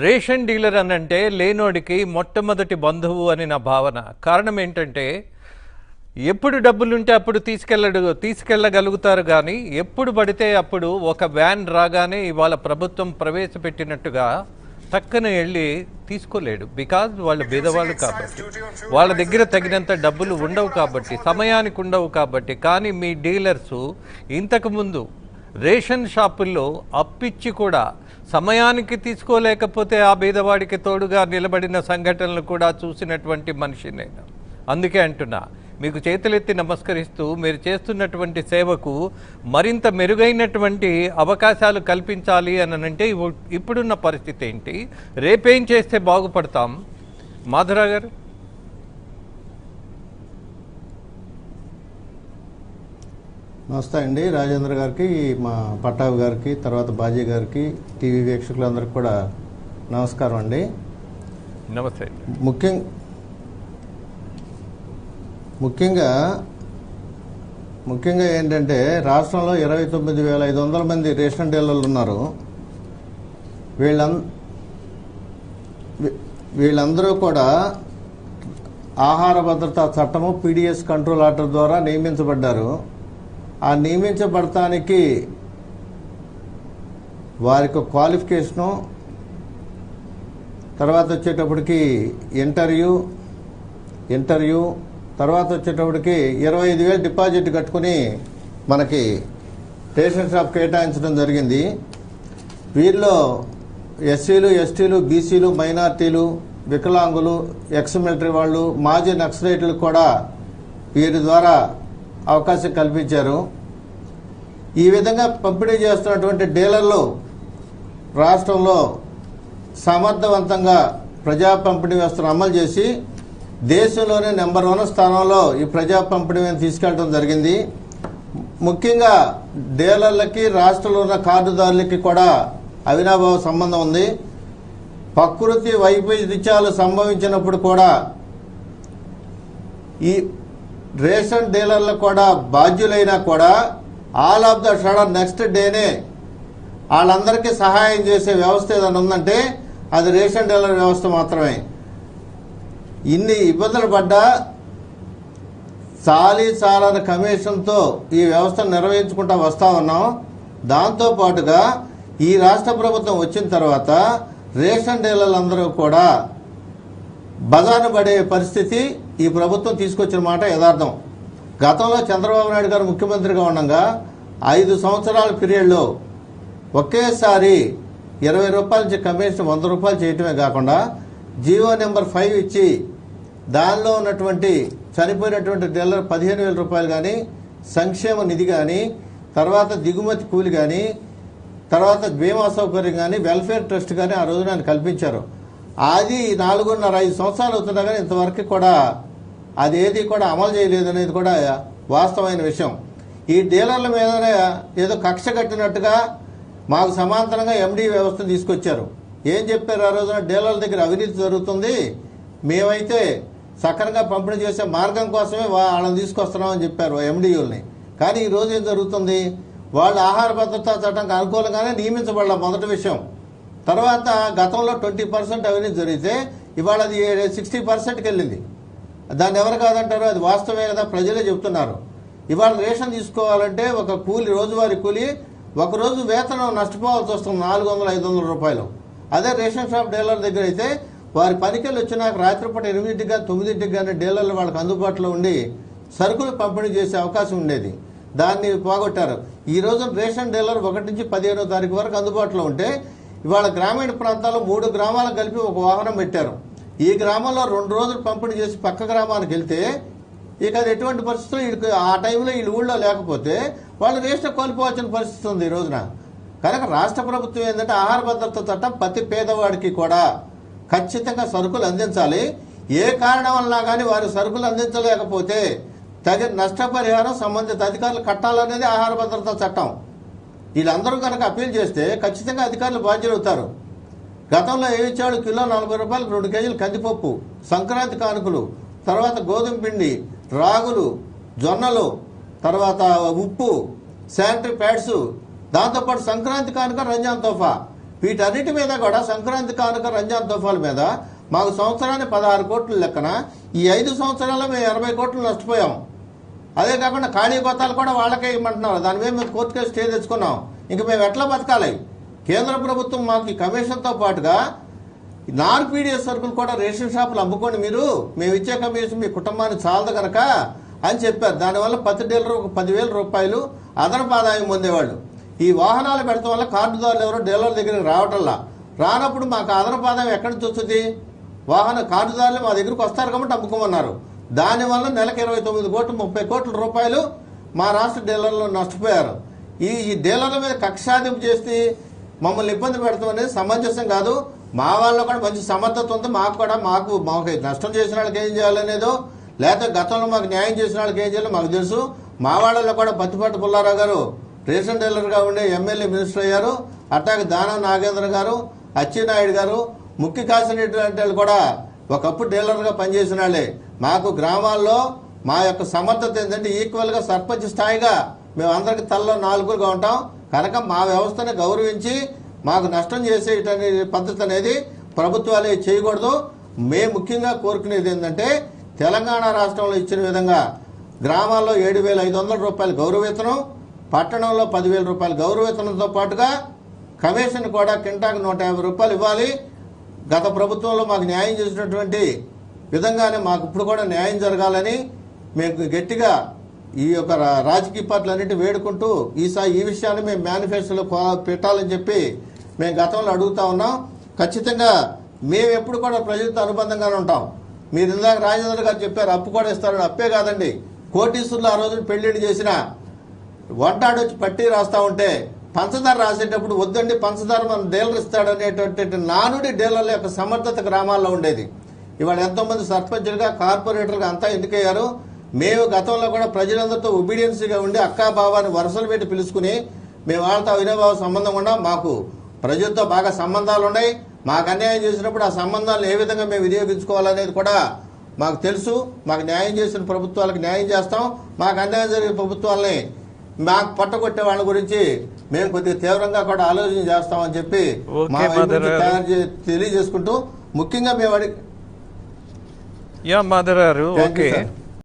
Ration dealer అని అంటే లేనోడికి మొట్టమొదటి బంధువు అని నా భావన. కారణం ఏంటంటే ఎప్పుడు డబ్బులుంటే అప్పుడు తీసుకెళ్ళడు తీసుకెళ్ళగలుగుతారు కానీ ఎప్పుడు పడితే అప్పుడు ఒక వ్యాన్ రాగానే ఇవాళ ప్రభుత్వం ప్రవేశపెట్టినట్టుగా టక్కన వెళ్ళి తీసుకోలేడు. బికాజ్ వాళ్ళు బీదవాళ్ళు కాబట్టి. వాళ్ళ దగ్గర తగినంత డబ్బులు ఉండవు కాబట్టి సమయానికి ఉండవు కాబట్టి. కానీ మీ డీలర్సు ఇంతకుముందు రేషన్ షాపుల్లో అప్పిచ్చి కూడా సమయానికి తీసుకోలేకపోతే ఆ బీదవాడికి తోడుగా నిలబడిన సంఘటనలు కూడా చూసినటువంటి మనిషి నేను. అందుకే అంటున్నా మీకు చేతులెత్తి నమస్కరిస్తూ మీరు చేస్తున్నటువంటి సేవకు మరింత మెరుగైనటువంటి అవకాశాలు కల్పించాలి అని అంటే ఇప్పుడున్న పరిస్థితి ఏంటి? రేపేం చేస్తే బాగుపడతాం? మాధురా గారు? నమస్తే అండి. రాజేంద్ర గారికి మా పట్టాభి గారికి తర్వాత బాజీ గారికి టీవీ వీక్షకులందరికీ కూడా నమస్కారం అండి. నమస్తే. ముఖ్యం ముఖ్యంగా ముఖ్యంగా ఏంటంటే రాష్ట్రంలో ఇరవై తొమ్మిది వేల ఐదు వందల మంది రేషన్ డీలర్లు ఉన్నారు. వీళ్ళం వీ- వీళ్ళందరూ కూడా ఆహార భద్రతా చట్టము పీడిఎస్ కంట్రోల్ ఆర్డర్ ద్వారా నియమించబడ్డారు. ఆ నియమించబడటానికి వారి యొక్క క్వాలిఫికేషను తర్వాత వచ్చేటప్పటికి ఇంటర్వ్యూ ఇంటర్వ్యూ తర్వాత వచ్చేటప్పటికి ఇరవై ఐదు వేలు డిపాజిట్ కట్టుకుని మనకి రేషన్ షాప్ కేటాయించడం జరిగింది. వీరిలో ఎస్సీలు ఎస్టీలు బీసీలు మైనార్టీలు వికలాంగులు ఎక్స్ మిలిటరీ వాళ్ళు మాజీ నక్సలైట్లు కూడా వీరి ద్వారా అవకాశం కల్పించారు. ఈ విధంగా పంపిణీ చేస్తున్నటువంటి డీలర్లు రాష్ట్రంలో సమర్థవంతంగా ప్రజా పంపిణీ వ్యవస్థను అమలు చేసి దేశంలోనే నెంబర్ వన్ స్థానంలో ఈ ప్రజా పంపిణీని తీసుకెళ్ళడం జరిగింది. ముఖ్యంగా డీలర్లకి రాష్ట్రంలో ఉన్న కార్డుదారులకి కూడా అవినాభావ సంబంధం ఉంది. ప్రకృతి వైపరీత్యాలు సంభవించినప్పుడు కూడా ఈ రేషన్ డీలర్లు కూడా బాధ్యులైనా కూడా all of the shudder next డేనే వాళ్ళందరికీ సహాయం చేసే వ్యవస్థ ఏదైనా ఉందంటే అది రేషన్ డీలర్ వ్యవస్థ మాత్రమే. ఇన్ని ఇబ్బందులు పడ్డా చాలీ చాలని కమిషన్తో ఈ వ్యవస్థను నిర్వహించుకుంటా వస్తా ఉన్నాం. దాంతో పాటుగా ఈ రాష్ట్ర ప్రభుత్వం వచ్చిన తర్వాత రేషన్ డీలర్లందరూ కూడా బజాను పడే పరిస్థితి ఈ ప్రభుత్వం తీసుకొచ్చిన మాట యథార్థం. గతంలో చంద్రబాబు నాయుడు గారు ముఖ్యమంత్రిగా ఉండగా ఐదు సంవత్సరాల పీరియడ్లో ఒకేసారి ఇరవై రూపాయల నుంచి కమిషన్ వంద రూపాయలు చేయటమే కాకుండా జీవో నెంబర్ ఫైవ్ ఇచ్చి దానిలో ఉన్నటువంటి చనిపోయినటువంటి డీలర్ పదిహేను వేల రూపాయలు కానీ సంక్షేమ నిధి కానీ తర్వాత దిగుమతి కూలి కానీ తర్వాత బీమా సౌకర్యం కానీ వెల్ఫేర్ ట్రస్ట్ కానీ ఆ రోజున ఆయన కల్పించారు. అది నాలుగున్నర ఐదు సంవత్సరాలు అవుతుండగా కానీ ఇంతవరకు కూడా అది ఏది కూడా అమలు చేయలేదు అనేది కూడా వాస్తవమైన విషయం. ఈ డీలర్ల మీదనే ఏదో కక్ష కట్టినట్టుగా మాకు సమాంతరంగా ఎండి వ్యవస్థను తీసుకొచ్చారు. ఏం చెప్పారు ఆ రోజున? డీలర్ల దగ్గర అవినీతి జరుగుతుంది. మేమైతే సక్రంగా పంపిణీ చేసే మార్గం కోసమే వా- వాళ్ళని తీసుకొస్తున్నామని చెప్పారు ఎండియూల్ని కానీ ఈ రోజు ఏం జరుగుతుంది? వాళ్ళు ఆహార భద్రతా చట్టంకి అనుకూలంగానే నియమించబడాల మొదటి విషయం. తర్వాత గతంలో ట్వంటీ పర్సెంట్ అవినీతి జరిగితే ఇవాళ అది సిక్స్టీ పర్సెంట్కి వెళ్ళింది. దాన్ని ఎవరు కాదంటారు? అది వాస్తవమే కదా ప్రజలే చెప్తున్నారు. ఇవాళ రేషన్ తీసుకోవాలంటే ఒక కూలి రోజువారీ కూలి ఒకరోజు వేతనం నష్టపోవాల్సి వస్తుంది నాలుగు వందల ఐదు వందల రూపాయలు. అదే రేషన్ షాప్ డీలర్ దగ్గర అయితే వారి పనికెళ్ళి వచ్చినాక రాత్రిపూట ఎనిమిదింటికి కానీ తొమ్మిదింటికి కానీ డీలర్లు వాళ్ళకి అందుబాటులో ఉండి సరుకులు పంపిణీ చేసే అవకాశం ఉండేది. దాన్ని పోగొట్టారు. ఈ రోజు రేషన్ డీలర్ ఒకటి నుంచి పదిహేనో తారీఖు వరకు అందుబాటులో ఉంటే ఇవాళ గ్రామీణ ప్రాంతాల్లో మూడు గ్రామాలు కలిపి ఒక వాహనం పెట్టారు. ఈ గ్రామంలో రెండు రోజులు పంపిణీ చేసి పక్క గ్రామానికి వెళ్తే ఇక అది ఎటువంటి పరిస్థితులు వీళ్ళకి ఆ టైంలో వీళ్ళు ఊళ్ళో లేకపోతే వాళ్ళు రేషన్ కోల్పోవాల్సిన పరిస్థితి ఉంది ఈ రోజున. కనుక రాష్ట్ర ప్రభుత్వం ఏంటంటే ఆహార భద్రత చట్టం ప్రతి పేదవాడికి కూడా ఖచ్చితంగా సరుకులు అందించాలి. ఏ కారణం వలన కానీ వారి సరుకులు అందించలేకపోతే తగిన నష్టపరిహారం సంబంధిత అధికారులు కట్టాలనేది ఆహార భద్రత చట్టం. వీళ్ళందరూ కనుక అప్పీల్ చేస్తే ఖచ్చితంగా అధికారులు బాధ్యులు అవుతారు గతంలో ఏ ఇచ్చాడు కిలో నలభై రూపాయలకు రెండు కేజీలు కందిపప్పు సంక్రాంతి కానుకలు తర్వాత గోధుమ పిండి రాగులు జొన్నలు తర్వాత ఉప్పు శానిటరీ ప్యాడ్స్ దాంతోపాటు సంక్రాంతి కానుక రంజాన్ తోఫా. వీటన్నిటి మీద కూడా సంక్రాంతి కానుక రంజాన్ తోఫాల మీద మాకు సంవత్సరానికి పదహారు కోట్ల లెక్కన ఈ ఐదు సంవత్సరాల్లో మేము ఎనభై కోట్లు నష్టపోయాం. అదే కాకుండా ఖాళీ కొత్తాలు కూడా వాళ్ళకే ఇవ్వమంటున్నారు దాని మీద మేము కోర్టు కేసు స్టే తెచ్చుకున్నాం. ఇంక మేము ఎట్లా బతకాలి? కేంద్ర ప్రభుత్వం మాకు ఈ కమిషన్తో పాటుగా నాన్ పీడిఎస్ సరుకులు కూడా రేషన్ షాపులు అమ్ముకోండి మీరు మేము ఇచ్చే కమిషన్ మీ కుటుంబానికి చాలదు కనుక అని చెప్పారు. దానివల్ల పత్తి డీలర్ ఒక పదివేల రూపాయలు అదనపు ఆదాయం పొందేవాళ్ళు. ఈ వాహనాలు పెడతాం వల్ల కార్డుదారులు ఎవరో డీలర్ దగ్గరికి రావటంలా. రానప్పుడు మాకు అదనపు ఆదాయం ఎక్కడి నుంచి వస్తుంది? వాహన కార్డుదారులు మా దగ్గరికి వస్తారు కాబట్టి అమ్ముకోమన్నారు. దానివల్ల నెలకు ఇరవై తొమ్మిది కోట్లు ముప్పై కోట్ల రూపాయలు మా రాష్ట్ర డీలర్లు నష్టపోయారు. ఈ ఈ డీలర్ల మీద కక్షాదింపు చేసి మమ్మల్ని ఇబ్బంది పెడతాం అనేది సమంజసం కాదు. మా వాళ్ళు కూడా మంచి సమర్థత ఉంది. మాకు కూడా మాకు మాకు నష్టం చేసిన వాళ్ళకి ఏం చేయాలనేదో లేకపోతే గతంలో మాకు న్యాయం చేసిన వాళ్ళకి ఏం చేయాలో మాకు తెలుసు. మా వాళ్ళలో కూడా పత్తిపట్టు పుల్లారావు గారు రేషన్ డీలర్గా ఉండే ఎమ్మెల్యే మినిస్టర్ అయ్యారు. అట్లాగే దానం నాగేంద్ర గారు అచ్చెన్నాయుడు గారు ముఖ్య కాసినటువంటి వాళ్ళు కూడా ఒకప్పుడు డీలర్గా పనిచేసిన వాళ్ళే. మాకు గ్రామాల్లో మా యొక్క సమర్థత ఏంటంటే ఈక్వల్గా సర్పంచ్ స్థాయిగా మేమందరికి తలలో నాలుగులుగా ఉంటాం. కనుక మా వ్యవస్థను గౌరవించి మాకు నష్టం చేసే పద్ధతి అనేది ప్రభుత్వాలే చేయకూడదు. మేము ముఖ్యంగా కోరుకునేది ఏంటంటే తెలంగాణ రాష్ట్రంలో ఇచ్చిన విధంగా గ్రామాల్లో ఏడు వేల ఐదు వందల రూపాయలు గౌరవేతనం పట్టణంలో పదివేల రూపాయలు గౌరవేతనంతో పాటుగా కమిషన్ కూడా కింటాకు నూట యాభై రూపాయలు ఇవ్వాలి. గత ప్రభుత్వంలో మాకు న్యాయం చేసినటువంటి విధంగానే మాకు ఇప్పుడు కూడా న్యాయం జరగాలని మేము గట్టిగా ఈ యొక్క రాజకీయ పార్టీలన్నింటినీ వేడుకుంటూ ఈసారి ఈ విషయాన్ని మేము మేనిఫెస్టోలో పెట్టాలని చెప్పి మేము గతంలో అడుగుతా ఉన్నాం. ఖచ్చితంగా మేము ఎప్పుడు కూడా ప్రజలతో అనుబంధంగానే ఉంటాం. మీరు ఇందాక రాజేంద్ర గారు చెప్పారు అప్పు కూడా ఇస్తారని. అప్పే కాదండి. కోటీశ్వరులు ఆ రోజు పెళ్ళిళ్ళు చేసిన వంటాడు వచ్చి పట్టి రాస్తా ఉంటే పంచదార రాసేటప్పుడు వద్దండి పంచదార మన డీలర్ ఇస్తాడు అనేటటువంటి నానుడి డీలర్ల యొక్క సమర్థత గ్రామాల్లో ఉండేది. ఇవాళ ఎంతోమంది సర్పంచులుగా కార్పొరేటర్లుగా అంతా ఎన్నికయ్యారు మేము గతంలో కూడా ప్రజలందరితో ఒబీడియన్సీగా ఉండి అక్కా బాబాని వరుసలు పెట్టి పిలుచుకుని మేము వాళ్ళతో అవినాభావ సంబంధం ఉన్నాం మాకు ప్రజలతో బాగా సంబంధాలు ఉన్నాయి. మాకు అన్యాయం చేసినప్పుడు ఆ సంబంధాలను ఏ విధంగా మేము వినియోగించుకోవాలనేది కూడా మాకు తెలుసు. మాకు న్యాయం చేసిన ప్రభుత్వాలకు న్యాయం చేస్తాం. మాకు అన్యాయం జరిగిన ప్రభుత్వాలని మాకు పట్టగొట్టే వాళ్ళ గురించి మేము కొద్దిగా తీవ్రంగా కూడా ఆలోచన చేస్తామని చెప్పి మా తెలియజేసుకుంటూ ముఖ్యంగా మేము అడిగి Yeah, you okay.